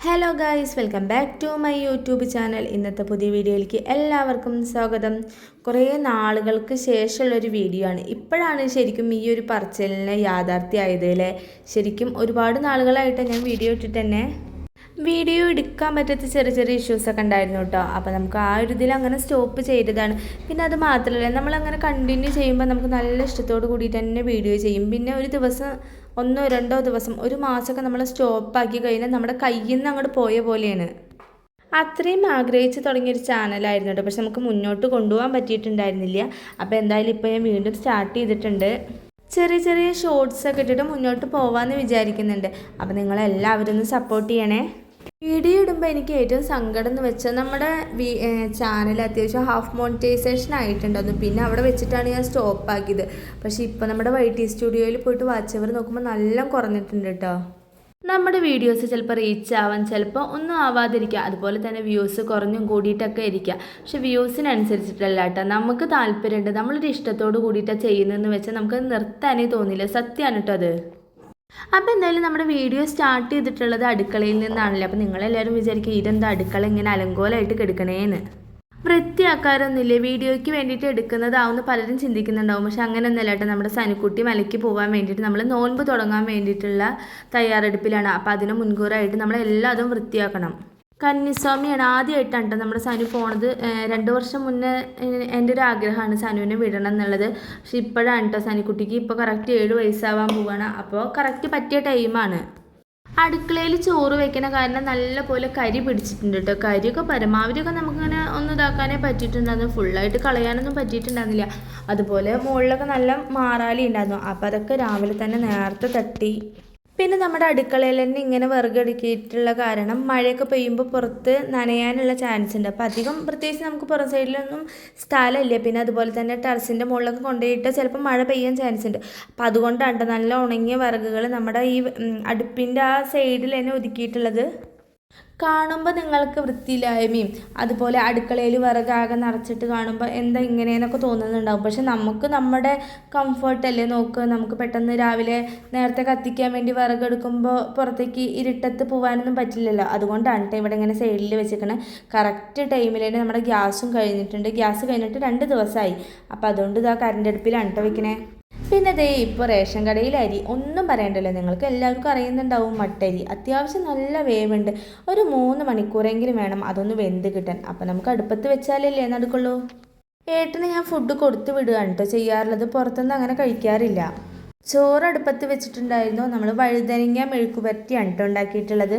Hello guys welcome back to my YouTube channel ഇന്നത്തെ പുതിയ വീഡിയോയിലേക്ക് എല്ലാവർക്കും സ്വാഗതം. കുറേ നാളുകൾക്ക് ശേഷമുള്ളൊരു വീഡിയോ ആണ്. ഇപ്പോഴാണ് ശരിക്കും ഈ ഒരു പറച്ചിലിന് യാഥാർത്ഥ്യമായത് അല്ലേ? ശരിക്കും ഒരുപാട് നാളുകളായിട്ട് ഞാൻ വീഡിയോ ഇട്ടിട്ട് തന്നെ വീഡിയോ എടുക്കാൻ പറ്റാത്ത ചെറിയ ചെറിയ ഇഷ്യൂസൊക്കെ ഉണ്ടായിരുന്നു കേട്ടോ അപ്പോൾ നമുക്ക് ആ ഒരു ഇതിൽ അങ്ങനെ സ്റ്റോപ്പ് ചെയ്തതാണ്. പിന്നെ അത് മാത്രമല്ല നമ്മളങ്ങനെ കണ്ടിന്യൂ ചെയ്യുമ്പോൾ നമുക്ക് നല്ല ഇഷ്ടത്തോട് കൂടി തന്നെ വീഡിയോ ചെയ്യും. പിന്നെ ഒരു ദിവസം ഒന്നോ രണ്ടോ ദിവസം ഒരു മാസമൊക്കെ നമ്മൾ സ്റ്റോപ്പാക്കി കഴിഞ്ഞാൽ നമ്മുടെ കയ്യിൽ നിന്ന് അങ്ങോട്ട് പോയ പോലെയാണ്. അത്രയും ആഗ്രഹിച്ച് തുടങ്ങിയൊരു ചാനലായിരുന്നു കേട്ടോ പക്ഷെ നമുക്ക് മുന്നോട്ട് കൊണ്ടുപോകാൻ പറ്റിയിട്ടുണ്ടായിരുന്നില്ല. അപ്പോൾ എന്തായാലും ഇപ്പോൾ ഞാൻ വീണ്ടും സ്റ്റാർട്ട് ചെയ്തിട്ടുണ്ട്. ചെറിയ ചെറിയ ഷോർട്സ് ഒക്കെ ഇട്ടിട്ട് മുന്നോട്ട് പോകാമെന്ന് വിചാരിക്കുന്നുണ്ട്. അപ്പോൾ നിങ്ങളെല്ലാവരും ഒന്ന് സപ്പോർട്ട് ചെയ്യണേ. വീഡിയോ ഇടുമ്പോൾ എനിക്ക് ഏറ്റവും സങ്കടം എന്ന് വെച്ചാൽ നമ്മുടെ ചാനൽ അത്യാവശ്യം ഹാഫ് മോണിറ്റൈസേഷൻ ആയിട്ടുണ്ടായിരുന്നു. പിന്നെ അവിടെ വെച്ചിട്ടാണ് ഞാൻ സ്റ്റോപ്പ് ആക്കിയത്. പക്ഷേ ഇപ്പോൾ നമ്മുടെ വൈ ടി സ്റ്റുഡിയോയിൽ പോയിട്ട് വാച്ച് വാച്ചവർ നോക്കുമ്പോൾ നല്ല കുറഞ്ഞിട്ടുണ്ട് കേട്ടോ നമ്മുടെ വീഡിയോസ് ചിലപ്പോൾ റീച്ച് ആവാൻ ചിലപ്പോൾ ഒന്നും ആവാതിരിക്കുക അതുപോലെ തന്നെ വ്യൂസ് കുറഞ്ഞും കൂടിയിട്ടൊക്കെ ഇരിക്കുക പക്ഷെ വ്യൂസിനനുസരിച്ചിട്ടല്ല കേട്ടോ നമുക്ക് താല്പര്യമുണ്ട് നമ്മളൊരു ഇഷ്ടത്തോട് കൂടിയിട്ടാണ് ചെയ്യുന്നതെന്ന് വെച്ചാൽ നമുക്ക് നിർത്താനേ തോന്നില്ല. സത്യമാണ് കേട്ടോ അത്. അപ്പോൾ എന്തായാലും നമ്മുടെ വീഡിയോ സ്റ്റാർട്ട് ചെയ്തിട്ടുള്ളത് അടുക്കളയിൽ നിന്നാണല്ലോ. അപ്പോൾ നിങ്ങളെല്ലാവരും വിചാരിക്കും ഇതെന്താ അടുക്കള ഇങ്ങനെ അലങ്കോലമായിട്ട് കിടക്കണേന്ന്. വൃത്തിയാക്കാറൊന്നുമില്ല വീഡിയോയ്ക്ക് വേണ്ടിയിട്ട് എടുക്കുന്നതാവുന്ന പലരും ചിന്തിക്കുന്നുണ്ടാവും. പക്ഷെ അങ്ങനെയൊന്നുമല്ല കേട്ടോ. നമ്മുടെ സനിക്കുട്ടി മലയ്ക്ക് പോകാൻ വേണ്ടിയിട്ട് നമ്മൾ നോൻപ് തുടങ്ങാൻ വേണ്ടിയിട്ടുള്ള തയ്യാറെടുപ്പിലാണ്. അപ്പോൾ അതിന് മുൻകൂറായിട്ട് നമ്മൾ എല്ലാതും വൃത്തിയാക്കണം. കന്നിസ്വാമിയാണ് ആദ്യമായിട്ടാണ് കേട്ടോ നമ്മുടെ സനു പോണത്. രണ്ട് വർഷം മുന്നേ എന്റെ ഒരു ആഗ്രഹമാണ് സനുവിനെ വിടണം എന്നുള്ളത്. പക്ഷെ ഇപ്പോഴാണ് കേട്ടോ സനിക്കുട്ടിക്ക് ഇപ്പോൾ കറക്റ്റ് ഏഴ് വയസ്സാവാൻ പോവാണ്. അപ്പോൾ കറക്റ്റ് പറ്റിയ ടൈമാണ് അടുക്കളയിൽ ചോറ് വെക്കുന്ന കാരണം നല്ല പോലെ കരി പിടിച്ചിട്ടുണ്ട് കേട്ടോ കരിയൊക്കെ പരമാവധിയൊക്കെ നമുക്കിങ്ങനെ ഒന്ന് ഇതാക്കാനേ പറ്റിയിട്ടുണ്ടായിരുന്നു. ഫുള്ളായിട്ട് കളയാനൊന്നും പറ്റിയിട്ടുണ്ടായിരുന്നില്ല. അതുപോലെ മുകളിലൊക്കെ നല്ല മാറാലി ഉണ്ടായിരുന്നു. അപ്പോൾ അതൊക്കെ രാവിലെ തന്നെ നേരത്തെ തട്ടി. പിന്നെ നമ്മുടെ അടുക്കളയിൽ തന്നെ ഇങ്ങനെ വിറകടുക്കിയിട്ടുള്ള കാരണം മഴയൊക്കെ പെയ്യുമ്പോൾ പുറത്ത് നനയാനുള്ള ചാൻസ് ഉണ്ട്. അപ്പോൾ അധികം പ്രത്യേകിച്ച് നമുക്ക് പുറം സൈഡിലൊന്നും സ്ഥലമില്ല. പിന്നെ അതുപോലെ തന്നെ ടെറസിന്റെ മുകളിലൊക്കെ കൊണ്ടുപോയിട്ട് ചിലപ്പോൾ മഴ പെയ്യാൻ ചാൻസ് ഉണ്ട്. അപ്പോൾ അതുകൊണ്ടാണ് നല്ല ഉണങ്ങിയ വിറകുകൾ നമ്മുടെ ഈ അടുപ്പിന്റെ ആ സൈഡിൽ തന്നെ ഒതുക്കിയിട്ടുള്ളത്. കാണുമ്പോൾ നിങ്ങൾക്ക് വൃത്തിയില്ലായ്മയും അതുപോലെ അടുക്കളയിൽ വിറകാകെ നിറച്ചിട്ട് കാണുമ്പോൾ എന്താ ഇങ്ങനെയെന്നൊക്കെ തോന്നുന്നുണ്ടാവും. പക്ഷെ നമുക്ക് നമ്മുടെ കംഫർട്ടല്ലേ നോക്ക് നമുക്ക് പെട്ടെന്ന് രാവിലെ നേരത്തെ കത്തിക്കാൻ വേണ്ടി വിറകെടുക്കുമ്പോൾ പുറത്തേക്ക് ഇരുട്ടത്ത് പോകാനൊന്നും പറ്റില്ലല്ലോ. അതുകൊണ്ടാണ് കേട്ടോ ഇവിടെ ഇങ്ങനെ സൈഡിൽ വെച്ചിരിക്കണത് കറക്റ്റ് ടൈമിൽ തന്നെ നമ്മുടെ ഗ്യാസും കഴിഞ്ഞിട്ടുണ്ട്. ഗ്യാസ് കഴിഞ്ഞിട്ട് രണ്ട് ദിവസമായി അപ്പോൾ അതുകൊണ്ട് ഇതാ കറണ്ട് അടുപ്പിലാണ് കേട്ടോ വെക്കണേ. പിന്നെ ദേ ഇപ്പോൾ റേഷൻ കടയിൽ അരി ഒന്നും പറയണ്ടല്ലോ. നിങ്ങൾക്ക് എല്ലാവർക്കും അറിയുന്നുണ്ടാവും മട്ടരി. അത്യാവശ്യം നല്ല വേവുണ്ട്. ഒരു മൂന്ന് മണിക്കൂറെങ്കിലും വേണം അതൊന്ന് വെന്ത് കിട്ടാൻ. അപ്പം നമുക്ക് അടുപ്പത്ത് വെച്ചാലല്ലേ നടക്കുള്ളൂ. ഏട്ടന് ഞാൻ ഫുഡ് കൊടുത്തു വിടുകയാണ് കേട്ടോ ചെയ്യാറുള്ളത്. പുറത്തുനിന്ന് അങ്ങനെ കഴിക്കാറില്ല. ചോറ് അടുപ്പത്ത് വെച്ചിട്ടുണ്ടായിരുന്നു? നമ്മൾ വഴുതനങ്ങ മെഴുക്കുപരട്ടിയാണ് കേട്ടോ ഉണ്ടാക്കിയിട്ടുള്ളത്.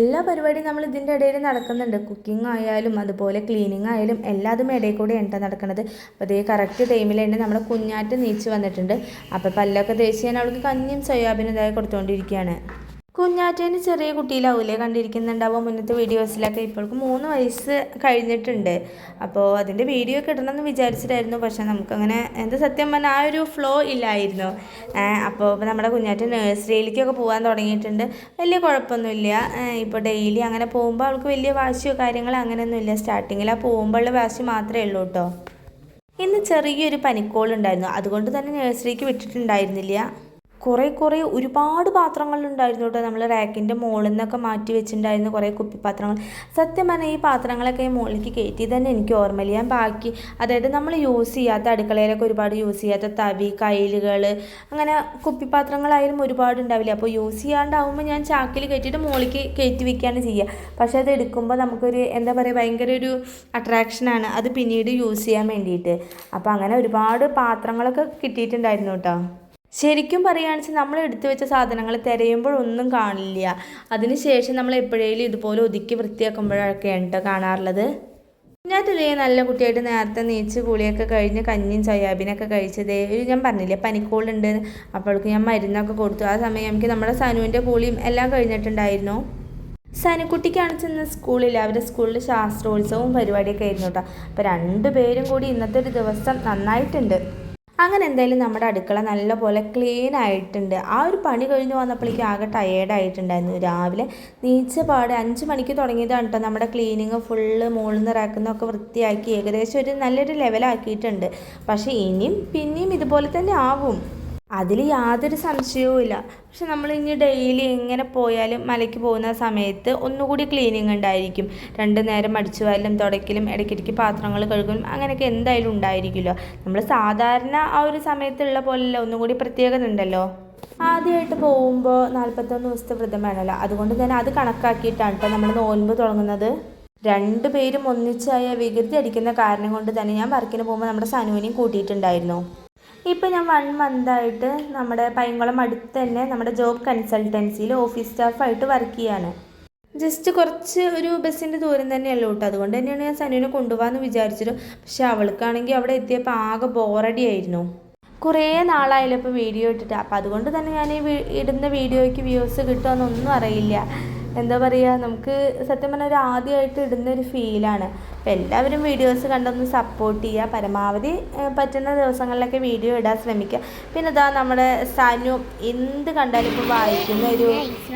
എല്ലാ പരിപാടിയും നമ്മൾ ഇതിന്റെ ഇടയിൽ നടക്കുന്നുണ്ട്. കുക്കിംഗ് ആയാലും അതുപോലെ ക്ലീനിങ് ആയാലും എല്ലാതും ഇടയിൽ കൂടെ ഉണ്ട് നടക്കുന്നത് അപ്പോൾ അതേ കറക്റ്റ് ടൈമിൽ തന്നെ നമ്മൾ കുഞ്ഞാറ്റ് നീച്ച് വന്നിട്ടുണ്ട്. അപ്പോൾ പല്ലൊക്കെ തേച്ച് ഞാൻ അവൾക്ക് കഞ്ഞിയും സോയാബീനും ഇതായി കൊടുത്തുകൊണ്ടിരിക്കുകയാണ് കുഞ്ഞാറ്റേന് ചെറിയ കുട്ടിയിലാവൂലേ? കണ്ടിരിക്കുന്നുണ്ടാവും. മുന്നത്തെ വീഡിയോസിലൊക്കെ ഇപ്പോൾക്ക് മൂന്ന് വയസ്സ് കഴിഞ്ഞിട്ടുണ്ട്. അപ്പോൾ അതിന്റെ വീഡിയോ ഒക്കെ എന്ന് വിചാരിച്ചിട്ടായിരുന്നു. പക്ഷേ നമുക്കങ്ങനെ എന്താ സത്യം പറഞ്ഞാൽ ആ ഒരു ഫ്ലോ ഇല്ലായിരുന്നു. അപ്പോൾ നമ്മുടെ കുഞ്ഞാറ്റ നഴ്സറിയിലേക്കൊക്കെ പോകാൻ തുടങ്ങിയിട്ടുണ്ട്. വലിയ കുഴപ്പമൊന്നുമില്ല. ഇപ്പോൾ ഡെയിലി അങ്ങനെ പോകുമ്പോൾ അവൾക്ക് വലിയ വാശിയോ കാര്യങ്ങളോ അങ്ങനെയൊന്നുമില്ല. സ്റ്റാർട്ടിങ്ങിൽ ആ പോകുമ്പോഴുള്ള വാശി മാത്രമേ ഉള്ളൂ കേട്ടോ. ഇന്ന് ചെറിയൊരു പനിക്കോളുണ്ടായിരുന്നു. അതുകൊണ്ട് തന്നെ നഴ്സറിക്ക് വിട്ടിട്ടുണ്ടായിരുന്നില്ല. കുറേ കുറേ ഒരുപാട് പാത്രങ്ങളുണ്ടായിരുന്നു കേട്ടോ. നമ്മൾ റാക്കിന്റെ മുകളിൽ നിന്നൊക്കെ മാറ്റി വെച്ചിട്ടുണ്ടായിരുന്നു കുറേ കുപ്പിപ്പാത്രങ്ങൾ. സത്യം പറഞ്ഞാൽ ഈ പാത്രങ്ങളൊക്കെ മുകളിലേക്ക് കയറ്റി തന്നെ എനിക്ക് ഓർമ്മയില്ല. ഞാൻ ബാക്കി അതായത് നമ്മൾ യൂസ് ചെയ്യാത്ത അടുക്കളയിലൊക്കെ ഒരുപാട് യൂസ് ചെയ്യാത്ത തവി കയ്യിലുകൾ അങ്ങനെ കുപ്പിപ്പാത്രങ്ങളായാലും ഒരുപാട് ഉണ്ടാവില്ല? അപ്പോൾ യൂസ് ചെയ്യാണ്ടാവുമ്പോൾ ഞാൻ ചാക്കിൽ കയറ്റിയിട്ട് മുകളിലേക്ക് കയറ്റി വയ്ക്കുകയാണ് ചെയ്യുക. പക്ഷേ അത് എടുക്കുമ്പോൾ നമുക്കൊരു എന്താ പറയുക ഭയങ്കര ഒരു അട്രാക്ഷനാണ് അത് പിന്നീട് യൂസ് ചെയ്യാൻ വേണ്ടിയിട്ട്. അപ്പോൾ അങ്ങനെ ഒരുപാട് പാത്രങ്ങളൊക്കെ കിട്ടിയിട്ടുണ്ടായിരുന്നു കേട്ടോ. ശരിക്കും പറയുകയാണെന്ന് വെച്ചാൽ നമ്മൾ എടുത്തു വെച്ച സാധനങ്ങൾ തിരയുമ്പോഴൊന്നും കാണില്ല. അതിനുശേഷം നമ്മൾ എപ്പോഴേലും ഇതുപോലെ ഒതുക്കി വൃത്തിയാക്കുമ്പോഴൊക്കെയാണ് കേട്ടോ കാണാറുള്ളത്? ഞാൻ ഇതേ നല്ല കുട്ടിയായിട്ട് നേരത്തെ നീച്ച് കുളിയൊക്കെ കഴിഞ്ഞ് കഞ്ഞിയും സോയാബീനൊക്കെ കഴിച്ചതേ ഞാൻ പറഞ്ഞില്ലേ പനിക്കോളുണ്ട് അപ്പോഴേക്ക് ഞാൻ മരുന്നൊക്കെ കൊടുത്തു. ആ സമയം എനിക്ക് നമ്മുടെ സനുവിന്റെ കൂളിയും എല്ലാം കഴിഞ്ഞിട്ടുണ്ടായിരുന്നു. സനുക്കുട്ടിക്കാണ് ചെന്ന സ്കൂളിൽ അവരുടെ സ്കൂളിൽ ശാസ്ത്രോത്സവവും പരിപാടിയൊക്കെ ആയിരുന്നു കേട്ടോ. അപ്പോൾ രണ്ടുപേരും കൂടി ഇന്നത്തെ ഒരു ദിവസം നന്നായിട്ടുണ്ട്. അങ്ങനെ എന്തായാലും നമ്മുടെ അടുക്കള നല്ലപോലെ ക്ലീൻ ആയിട്ടുണ്ട്. ആ ഒരു പണി കഴിഞ്ഞ് വന്നപ്പോഴേക്കും ആകെ ടയേർഡായിട്ടുണ്ടായിരുന്നു രാവിലെ നീച്ച പാടെ അഞ്ച് മണിക്ക് തുടങ്ങിയതാണ് കേട്ടോ നമ്മുടെ ക്ലീനിങ് ഫുള്ള് മുകളിൽ നിന്ന് വൃത്തിയാക്കി ഏകദേശം ഒരു നല്ലൊരു ലെവലാക്കിയിട്ടുണ്ട് പക്ഷേ ഇനിയും പിന്നെയും ഇതുപോലെ തന്നെ ആവും. അതിൽ യാതൊരു സംശയവും ഇല്ല. പക്ഷെ നമ്മൾ ഇനി ഡെയിലി എങ്ങനെ പോയാലും മലയ്ക്ക് പോകുന്ന സമയത്ത് ഒന്നുകൂടി ക്ലീനിങ് ഉണ്ടായിരിക്കും. രണ്ട് നേരം അടിച്ചു വാരലും തുടയ്ക്കലും ഇടയ്ക്കിടയ്ക്ക് പാത്രങ്ങൾ കഴുകലും അങ്ങനെയൊക്കെ എന്തായാലും ഉണ്ടായിരിക്കുമല്ലോ. നമ്മൾ സാധാരണ ആ ഒരു സമയത്തുള്ള പോലെയല്ല ഒന്നുകൂടി പ്രത്യേകത ഉണ്ടല്ലോ. ആദ്യമായിട്ട് പോകുമ്പോൾ നാൽപ്പത്തൊന്ന് ദിവസത്തെ വ്രതം വേണമല്ലോ. അതുകൊണ്ട് തന്നെ അത് കണക്കാക്കിയിട്ടാണ് കേട്ടോ നമ്മൾ നോൻപ് തുടങ്ങുന്നത്. രണ്ട് പേരും ഒന്നിച്ചായ വികൃതി അടിക്കുന്ന കാരണം കൊണ്ട് തന്നെ ഞാൻ വർക്കിന് പോകുമ്പോൾ നമ്മുടെ സനുവിനെയും കൂട്ടിയിട്ടുണ്ടായിരുന്നു. ഇപ്പം ഞാൻ വൺ മന്തായിട്ട് നമ്മുടെ പൈങ്കുളം അടുത്ത് തന്നെ നമ്മുടെ ജോബ് കൺസൾട്ടൻസിയിൽ ഓഫീസ് സ്റ്റാഫായിട്ട് വർക്ക് ചെയ്യാണ്. ജസ്റ്റ് കുറച്ച് ഒരു ബസ്സിന്റെ ദൂരം തന്നെയല്ലോ കേട്ടോ അതുകൊണ്ട് തന്നെയാണ് ഞാൻ സനുവിനെ കൊണ്ടുപോകാമെന്ന് വിചാരിച്ചത്. പക്ഷെ അവൾക്കാണെങ്കിൽ അവിടെ എത്തിയപ്പോൾ ആകെ ബോറടി ആയിരുന്നു. കുറേ നാളായാലും ഇപ്പോൾ വീഡിയോ ഇട്ടിട്ട്. അപ്പോൾ അതുകൊണ്ട് തന്നെ ഞാൻ ഈ ഇടുന്ന വീഡിയോയ്ക്ക് വ്യൂസ് കിട്ടുമെന്നൊന്നും അറിയില്ല. എന്താ പറയുക നമുക്ക് സത്യം പറഞ്ഞാൽ ഒരു ആദ്യമായിട്ട് ഇടുന്ന ഒരു ഫീലാണ് അപ്പോൾ എല്ലാവരും വീഡിയോസ് കണ്ടൊന്ന് സപ്പോർട്ട് ചെയ്യുക പരമാവധി പറ്റുന്ന ദിവസങ്ങളിലൊക്കെ വീഡിയോ ഇടാൻ ശ്രമിക്കുക പിന്നെ ഇതാ നമ്മുടെ സനു എന്ത് കണ്ടാലും ഇപ്പോൾ വായിക്കുന്ന ഒരു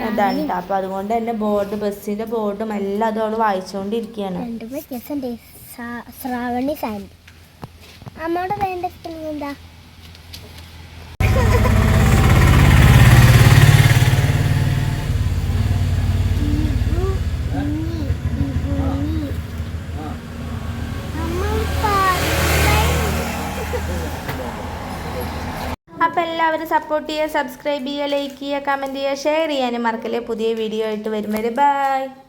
ഇതാണ് അപ്പോൾ അതുകൊണ്ട് തന്നെ ബോർഡ് ബസ്സിന്റെ ബോർഡും എല്ലാം അതും വായിച്ചുകൊണ്ടിരിക്കുകയാണ് ശ്രാവണി സാൻഡ് അമ്മയുടെ വേണ്ട എന്താ അപ്പോൾ എല്ലാവരും സപ്പോർട്ട് ചെയ്യുക സബ്സ്ക്രൈബ് ചെയ്യുക ലൈക്ക് ചെയ്യുക കമന്റ് ചെയ്യുക ഷെയർ ചെയ്യാനും മറക്കല്ലേ. പുതിയ വീഡിയോ ആയിട്ട് വരും വരെ ബൈ